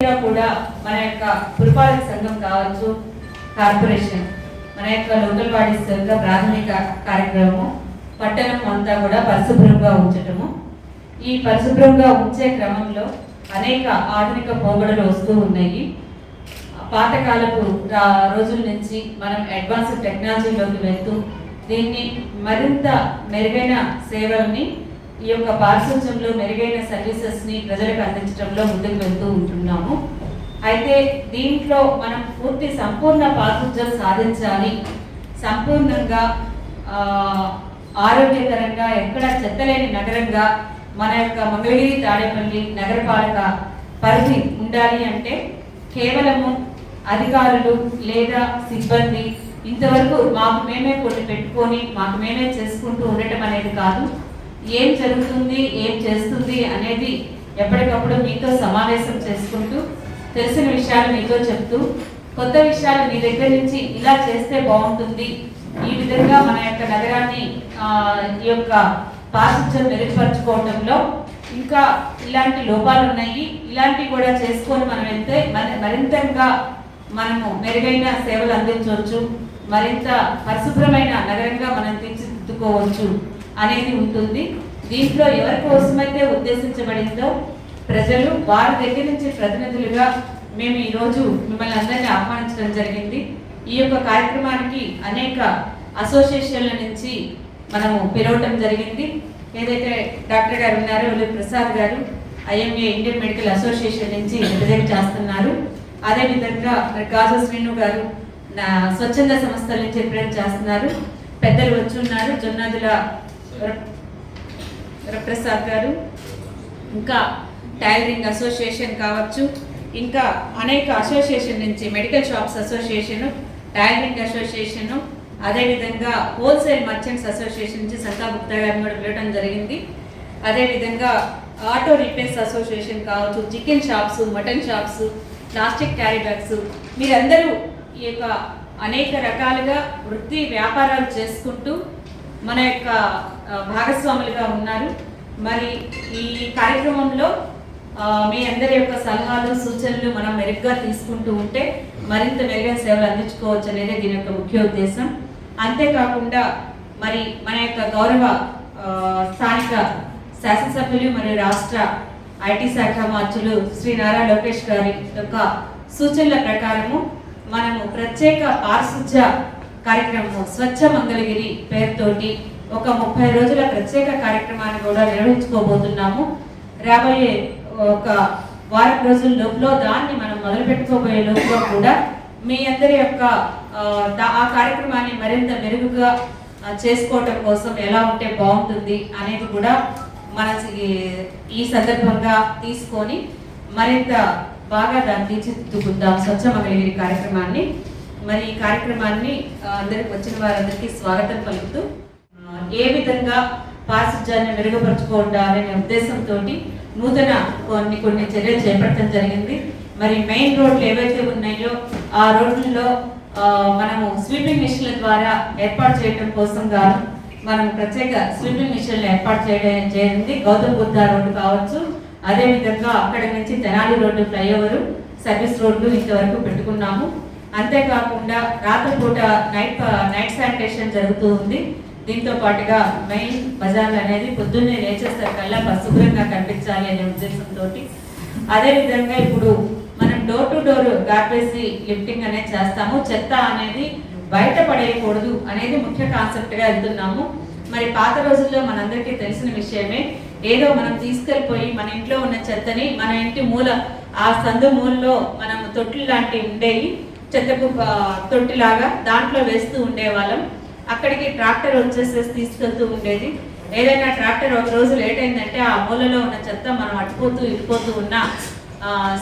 కూడా మన యొక్క పురపాలక సంఘం కావచ్చు కార్పొరేషన్ మన యొక్క లోకల్ బాడీస్ యొక్క ప్రాథమిక కార్యక్రమము పట్టణం అంతా కూడా పరిశుభ్రంగా ఉంచటము. ఈ పరిశుభ్రంగా ఉంచే క్రమంలో అనేక ఆధునిక పోగడలు వస్తూ ఉన్నాయి. పాతకాలపు రోజుల నుంచి మనం అడ్వాన్స్ టెక్నాలజీలోకి వెళ్తూ దీన్ని మరింత మెరుగైన సేవల్ని ఈ యొక్క పారిశుధ్యంలో మెరుగైన సర్వీసెస్ని ప్రజలకు అందించడంలో ముందుకు వెళ్తూ ఉంటున్నాము. అయితే దీంట్లో మనం పూర్తి సంపూర్ణ పారిశుధ్యం సాధించాలి. సంపూర్ణంగా ఆరోగ్యకరంగా ఎక్కడ చెత్తలేని నగరంగా మన యొక్క మంగళగిరి తాడేపల్లి నగరపాలక పరిధి ఉండాలి అంటే కేవలము అధికారులు లేదా సిబ్బంది ఇంతవరకు మాకు మేమే కొన్ని పెట్టుకొని మాకు మేమే చేసుకుంటూ ఉండటం అనేది కాదు. ఏం జరుగుతుంది ఏం చేస్తుంది అనేది ఎప్పటికప్పుడు మీతో సమావేశం చేసుకుంటూ తెలిసిన విషయాలు మీతో చెప్తూ కొత్త విషయాలు మీ దగ్గర నుంచి ఇలా చేస్తే బాగుంటుంది. ఈ విధంగా మన యొక్క నగరాన్ని ఈ యొక్క పారిశుధ్యం మెరుగుపరచుకోవడంలో ఇంకా ఇలాంటి లోపాలు ఉన్నాయి. ఇలాంటివి కూడా చేసుకొని మనం వెళ్తే మరి మరింతగా మనము మెరుగైన సేవలు అందించవచ్చు. మరింత పరిశుభ్రమైన నగరంగా మనం తీర్చిదిద్దుకోవచ్చు. అనేది ఉంటుంది. దీంట్లో ఎవరి కోసమైతే ఉద్దేశించబడిందో ప్రజలు వారి దగ్గర నుంచి ప్రతినిధులుగా మేము ఈరోజు మిమ్మల్ని అందరినీ ఆహ్వానించడం జరిగింది. ఈ యొక్క కార్యక్రమానికి అనేక అసోసియేషన్ల నుంచి మనము పిలవటం జరిగింది. ఏదైతే డాక్టర్ గారు ఉన్నారో ప్రసాద్ గారు ఐఎంఏ ఇండియన్ మెడికల్ అసోసియేషన్ నుంచి రిప్రజెంట్ చేస్తున్నారు. అదేవిధంగా మరి గాజు శ్రీను గారు నా స్వచ్ఛంద సంస్థల నుంచి రిప్రజెంట్ చేస్తున్నారు. పెద్దలు వచ్చి ఉన్నారు. జొన్నదుల వరప్రసాద్ గారు ఇంకా టైలరింగ్ అసోసియేషన్ కావచ్చు ఇంకా అనేక అసోసియేషన్ నుంచి medical shops association tailoring association అదేవిధంగా హోల్సేల్ మర్చెంట్స్ అసోసియేషన్ నుంచి సంతా గుప్తా గారిని కూడా పిలవడం జరిగింది. అదేవిధంగా ఆటో రిపేర్స్ అసోసియేషన్ కావచ్చు chicken shops mutton shops plastic carry bags మీరందరూ ఈ యొక్క అనేక రకాలుగా వృత్తి వ్యాపారాలు చేసుకుంటూ మన యొక్క భాగస్వాములుగా ఉన్నారు. మరి ఈ కార్యక్రమంలో మీ అందరి యొక్క సలహాలు సూచనలు మనం మెరుగ్గా తీసుకుంటూ ఉంటే మరింత మెరుగైన సేవలు అందించుకోవచ్చు అనేది దీని యొక్క ముఖ్య ఉద్దేశం. అంతేకాకుండా మరి మన యొక్క గౌరవ స్థానిక శాసనసభ్యులు మరియు రాష్ట్ర ఐటీ శాఖ మార్చులు శ్రీ నారా లోకేష్ గారి యొక్క సూచనల ప్రకారము మనము ప్రత్యేక పారిశుధ్య కార్యక్రమం స్వచ్ఛ మంగళగిరి పేరుతోటి ఒక ముప్పై రోజుల ప్రత్యేక కార్యక్రమాన్ని కూడా నిర్వహించుకోబోతున్నాము. రాబోయే ఒక వారం రోజుల లోపల దాన్ని మనం మొదలు పెట్టుకోబోయే లోపల కూడా మీ అందరి యొక్క ఆ, కార్యక్రమాన్ని మరింత మెరుగుగా చేసుకోవటం కోసం ఎలా ఉంటే బాగుంటుంది అనేది కూడా మన ఈ- ఈ సందర్భంగా తీసుకొని మరింత బాగా దాన్ని తీర్చిదిద్దుకుందాం స్వచ్ఛ మంగళగిరి కార్యక్రమాన్ని. మరి ఈ కార్యక్రమాన్ని అందరికి వచ్చిన వారందరికీ స్వాగతం పలుకుతూ ఏ విధంగా పారిశుధ్యాన్ని మెరుగుపరచుకోవాలనే ఉద్దేశంతో నూతన కొన్ని కొన్ని చర్యలు చేపట్టడం జరిగింది. మరి మెయిన్ రోడ్లు ఏవైతే ఉన్నాయో ఆ రోడ్లలో మనము స్వీపింగ్ మిషన్ల ద్వారా ఏర్పాటు చేయడం కోసం గాను మనం ప్రత్యేక స్వీపింగ్ మిషన్లు ఏర్పాటు చేయడం జరిగింది. గౌతమ్ బుద్ధ రోడ్డు కావచ్చు అదే విధంగా అక్కడి నుంచి తెనాలి రోడ్డు ఫ్లైఓవర్ సర్వీస్ రోడ్లు ఇంతవరకు పెట్టుకున్నాము. అంతేకాకుండా రాత్రిపూట నైట్ నైట్ శానిటేషన్ జరుగుతూ ఉంది. దీంతో పాటుగా మెయిన్ బజార్లు అనేది పొద్దున్నే లేచేసరికల్లా పరిశుభ్రంగా కనిపించాలి అనే ఉద్దేశంతో అదే విధంగా ఇప్పుడు మనం door to door garbage lifting అనేది చేస్తాము. చెత్త అనేది బయట పడేయకూడదు అనేది ముఖ్య కాన్సెప్ట్గా వెళ్తున్నాము. మరి పాత రోజుల్లో మనందరికీ తెలిసిన విషయమే ఏదో మనం తీసుకెళ్ళిపోయి మన ఇంట్లో ఉన్న చెత్తని మన ఇంటి మూల ఆ సందు మూలలో మనం తొట్లు లాంటివి ఉండేవి చెత్తకు తొట్టిలాగా దాంట్లో వేస్తూ ఉండేవాళ్ళం. అక్కడికి ట్రాక్టర్ వచ్చేసేసి తీసుకెళ్తూ ఉండేది. ఏదైనా ట్రాక్టర్ ఒక రోజు లేట్ అయిందంటే ఆ మూలలో ఉన్న చెత్త మనం అటుపోతూ ఇటుపోతూ ఉన్న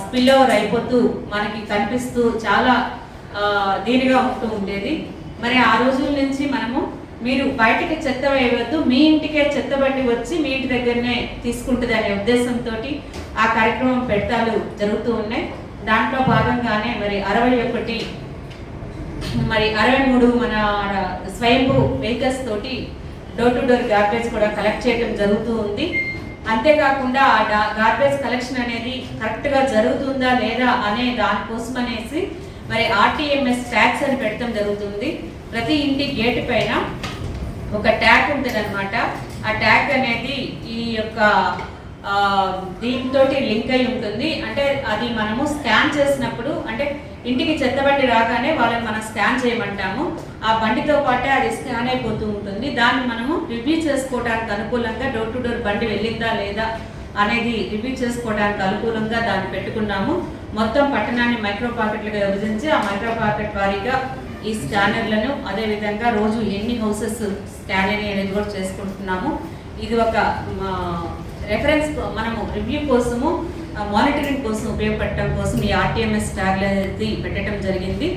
స్పిల్ ఓవర్ అయిపోతూ మనకి కనిపిస్తూ చాలా దీనిగా ఉంటూ ఉండేది. మరి ఆ రోజుల నుంచి మనము మీరు బయటకి చెత్త వేయవద్దు మీ ఇంటికే చెత్త బండి వచ్చి మీ ఇంటి దగ్గరనే తీసుకుంటుంది అనే ఉద్దేశంతో ఆ కార్యక్రమం పెడతాలు జరుగుతూ ఉన్నాయి. దాంట్లో భాగంగానే మరి అరవై ఒకటి మరి అరవై మూడు మన స్వయంభూ వెహికల్స్ తోటి డోర్ టు డోర్ గార్బేజ్ కూడా కలెక్ట్ చేయడం జరుగుతూ ఉంది. అంతేకాకుండా ఆ గార్బేజ్ కలెక్షన్ అనేది కరెక్ట్గా జరుగుతుందా లేదా అనే దానికోసం అనేసి మరి ఆర్టీఎంఎస్ ట్యాక్స్ అని పెట్టడం జరుగుతుంది. ప్రతి ఇంటి గేటు పైన ఒక ట్యాగ్ ఉంటుంది అనమాట ఆ ట్యాగ్ అనేది ఈ యొక్క దీంతో లింక్ అయి ఉంటుంది. అంటే అది మనము స్కాన్ చేసినప్పుడు అంటే ఇంటికి చెత్త బండి రాగానే వాళ్ళని మనం స్కాన్ చేయమంటాము. ఆ బండితో పాటే అది స్కాన్ అయిపోతూ ఉంటుంది. దాన్ని మనము రివ్యూ చేసుకోవడానికి అనుకూలంగా డోర్ టు డోర్ బండి వెళ్ళిందా లేదా అనేది రివ్యూ చేసుకోవడానికి అనుకూలంగా దాన్ని పెట్టుకున్నాము. మొత్తం పట్టణాన్ని మైక్రో పాకెట్లుగా విభజించి ఆ మైక్రో పాకెట్ వారీగా ఈ స్కానర్లను అదే విధంగా రోజు ఎన్ని హౌసెస్ స్కాన్ అనేది కూడా చేసుకుంటున్నాము. ఇది ఒక రెఫరెన్స్ మనము రివ్యూ కోసము మానిటరింగ్ కోసం ఉపయోగపడటం కోసం ఈ ఆర్టీఎంఎస్ ట్యాగ్లు అనేది పెట్టడం జరిగింది.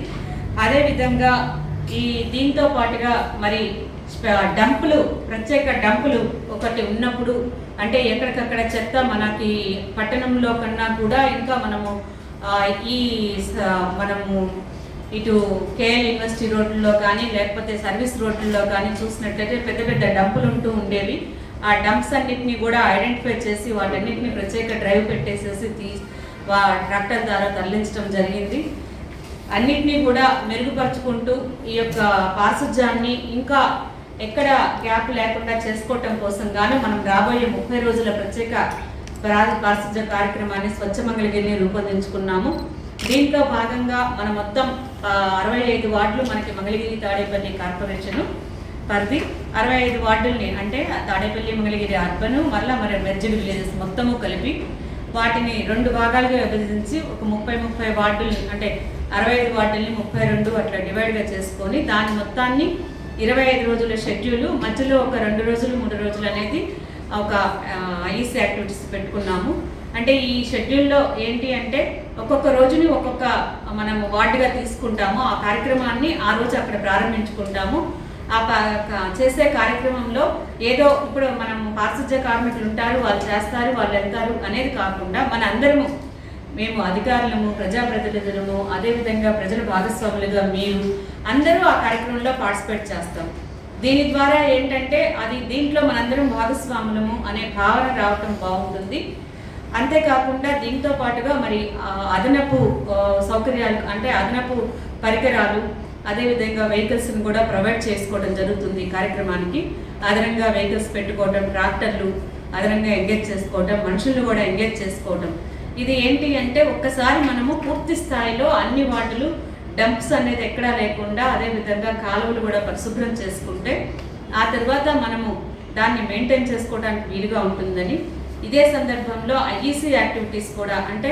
అదే విధంగా ఈ దీంతో పాటుగా మరి డంపులు ప్రత్యేక డంపులు ఒకటి ఉన్నప్పుడు అంటే ఎక్కడికక్కడ చెత్త మనకి పట్టణంలో కన్నా కూడా ఇంకా మనము ఈ స- మనము ఇటు కేఎల్ యూనివర్సిటీ రోడ్లలో కానీ లేకపోతే సర్వీస్ రోడ్లలో కానీ చూసినట్లయితే పెద్ద పెద్ద డంపులు ఉంటూ ఉండేవి. ఆ డంప్స్ అన్నిటిని కూడా ఐడెంటిఫై చేసి వాటన్నిటిని ప్రత్యేక డ్రైవ్ పెట్టేసేసి తీ వా ట్రాక్టర్ ద్వారా తరలించడం జరిగింది. అన్నిటినీ కూడా మెరుగుపరుచుకుంటూ ఈ యొక్క పారిశుధ్యాన్ని ఇంకా ఎక్కడ గ్యాప్ లేకుండా చేసుకోవటం కోసం గాను మనం రాబోయే ముప్పై రోజుల ప్రత్యేక పరా- పారిశుధ్య కార్యక్రమాన్ని స్వచ్ఛ మంగళగిరిని రూపొందించుకున్నాము. దీంట్లో భాగంగా మన మొత్తం అరవై ఐదు వార్డులు మనకి మంగళగిరి తాడేపల్లి కార్పొరేషను పరిధి. అరవై ఐదు వార్డుల్ని అంటే తాడేపల్లి మంగళగిరి అర్బన్ మళ్ళీ మరి మెర్జ్ విలేజెస్ మొత్తము కలిపి వాటిని రెండు భాగాలుగా విభజించి ఒక ముప్పై ముప్పై వార్డుల్ని అంటే అరవై ఐదు వార్డుల్ని ముప్పై రెండు అట్లా డివైడ్గా చేసుకొని దాని మొత్తాన్ని ఇరవై ఐదు రోజుల షెడ్యూలు మధ్యలో ఒక రెండు రోజులు మూడు రోజులు అనేది ఒక ఈసీ యాక్టివిటీస్ పెట్టుకున్నాము. అంటే ఈ షెడ్యూల్లో ఏంటి అంటే ఒక్కొక్క రోజుని ఒక్కొక్క మనం వార్డుగా తీసుకుంటాము. ఆ కార్యక్రమాన్ని ఆ రోజు అక్కడ ప్రారంభించుకుంటాము. ఆ చేసే కార్యక్రమంలో ఏదో ఇప్పుడు మనం పారిశుధ్య కార్మికులు ఉంటారు వాళ్ళు చేస్తారు వాళ్ళు వెళ్తారు అనేది కాకుండా మన అందరము మేము అధికారులము ప్రజాప్రతినిధులము అదేవిధంగా ప్రజల భాగస్వాములుగా మీరు అందరూ ఆ కార్యక్రమంలో పార్టిసిపేట్ చేస్తాం. దీని ద్వారా ఏంటంటే అది దీంట్లో మనందరం భాగస్వాములము అనే భావన రావటం బాగుంటుంది. అంతేకాకుండా దీంతో పాటుగా మరి అదనపు సౌకర్యాలు అంటే అదనపు పరికరాలు అదేవిధంగా వెహికల్స్ని కూడా ప్రొవైడ్ చేసుకోవడం జరుగుతుంది కార్యక్రమానికి. అదనంగా వెహికల్స్ పెట్టుకోవటం ట్రాక్టర్లు అదనంగా ఎంగేజ్ చేసుకోవటం మనుషులను కూడా ఎంగేజ్ చేసుకోవటం. ఇది ఏంటి అంటే ఒక్కసారి మనము పూర్తి స్థాయిలో అన్ని వాటిలు డంప్స్ అనేది ఎక్కడా లేకుండా అదేవిధంగా కాలువలు కూడా పరిశుభ్రం చేసుకుంటే ఆ తర్వాత మనము దాన్ని మెయింటైన్ చేసుకోవడానికి వీలుగా ఉంటుందని. ఇదే సందర్భంలో ఐఈసీ యాక్టివిటీస్ కూడా అంటే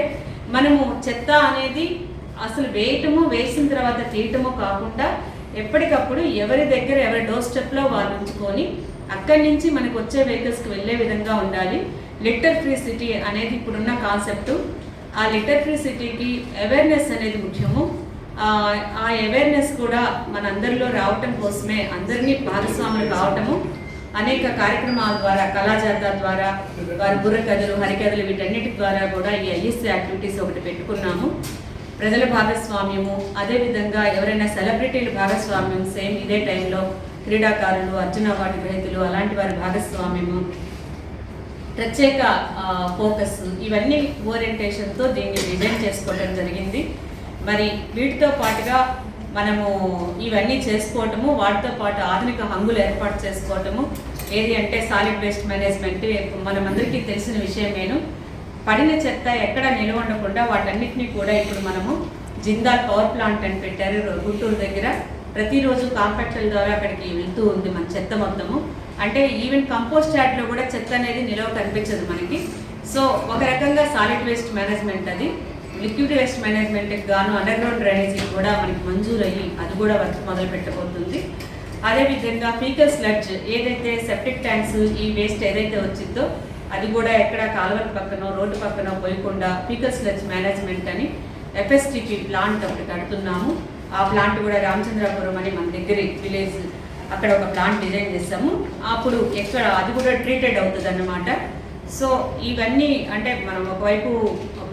మనము చెత్త అనేది అసలు వేయటము వేసిన తర్వాత తీయటము కాకుండా ఎప్పటికప్పుడు ఎవరి దగ్గర ఎవరి డోర్ స్టెప్లో వాళ్ళు ఉంచుకొని అక్కడి నుంచి మనకు వచ్చే వెహికల్స్కి వెళ్ళే విధంగా ఉండాలి. లిటర్ ఫ్రీ సిటీ అనేది ఇప్పుడున్న కాన్సెప్ట్ ఆ లిటర్ ఫ్రీ సిటీకి అవేర్నెస్ అనేది ముఖ్యము. ఆ అవేర్నెస్ కూడా మనందరిలో రావటం కోసమే అందరినీ భాగస్వాములు కావటము. అనేక కార్యక్రమాల ద్వారా కళాజాత ద్వారా వారి బుర్రకథలు హరికథలు వీటన్నిటి ద్వారా కూడా ఈ ఐఎస్సీ యాక్టివిటీస్ ఒకటి పెట్టుకున్నాము. ప్రజల భాగస్వామ్యము అదేవిధంగా ఎవరైనా సెలబ్రిటీల భాగస్వామ్యం సేమ్ ఇదే టైంలో క్రీడాకారులు అర్జున అవార్డు గ్రహీతలు అలాంటి వారి భాగస్వామ్యము ప్రత్యేక ఫోకస్ ఇవన్నీ ఓరియంటేషన్తో దీన్ని డిజైన్ చేసుకోవడం జరిగింది. మరి వీటితో పాటుగా మనము ఇవన్నీ చేసుకోవటము వాటితో పాటు ఆధునిక హంగులు ఏర్పాటు చేసుకోవటము ఏది అంటే సాలిడ్ వేస్ట్ మేనేజ్మెంట్ మనమందరికీ తెలిసిన విషయమేను. పడిన చెత్త ఎక్కడ నిల్వ ఉండకుండా వాటన్నిటిని కూడా ఇప్పుడు మనము జిందాల్ పవర్ ప్లాంట్ అని పెట్టారు. గుంటూరు దగ్గర. ప్రతిరోజు కాంపాక్టర్ల ద్వారా అక్కడికి వెళ్తూ ఉంది మన చెత్త మొత్తము. అంటే ఈవెన్ కంపోస్ట్ యార్డ్లో కూడా చెత్త అనేది నిలవ కనిపించదు మనకి. సో ఒక రకంగా సాలిడ్ వేస్ట్ మేనేజ్మెంట్ అది. లిక్విడ్ వేస్ట్ మేనేజ్మెంట్కి గాను అండర్ గ్రౌండ్ డ్రైనేజీ కూడా మనకి మంజూరయ్యి. అది కూడా వర్క్ మొదలు పెట్టబోతుంది అదేవిధంగా ఫీకల్ స్లడ్జ్ ఏదైతే సెప్టిక్ ట్యాంక్స్ ఈ వేస్ట్ ఏదైతే వచ్చిందో అది కూడా ఎక్కడ కాలువల పక్కన రోడ్డు పక్కన పోయకుండా పీకల్ స్లడ్జ్ మేనేజ్మెంట్ అని ఎఫ్ఎస్టిపి ప్లాంట్ ఒకటి కడుతున్నాము. ఆ ప్లాంట్ కూడా రామచంద్రాపురం అని మన దగ్గర విలేజ్. అక్కడ ఒక ప్లాంట్ డిజైన్ చేస్తాము. అప్పుడు ఎక్కడ అది కూడా ట్రీటెడ్ అవుతుంది అన్నమాట సో ఇవన్నీ అంటే మనం ఒకవైపు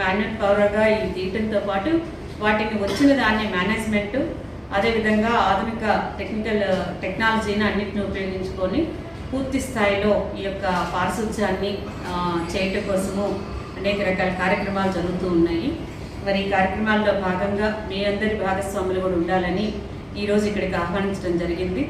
మాన్యువల్ పవర్గా ఇవి తీయటంతో పాటు వాటిని వచ్చిన దాన్ని మేనేజ్మెంట్ అదేవిధంగా ఆధునిక టెక్నికల్ టెక్నాలజీని అన్నిటిని ఉపయోగించుకొని పూర్తి స్థాయిలో ఈ యొక్క పారిశుధ్యాన్ని చేయటం కోసము అనేక రకాల కార్యక్రమాలు జరుగుతూ ఉన్నాయి. మరి ఈ కార్యక్రమాల్లో భాగంగా మీ అందరి భాగస్వాములు కూడా ఉండాలని ఈరోజు ఇక్కడికి ఆహ్వానించడం జరిగింది.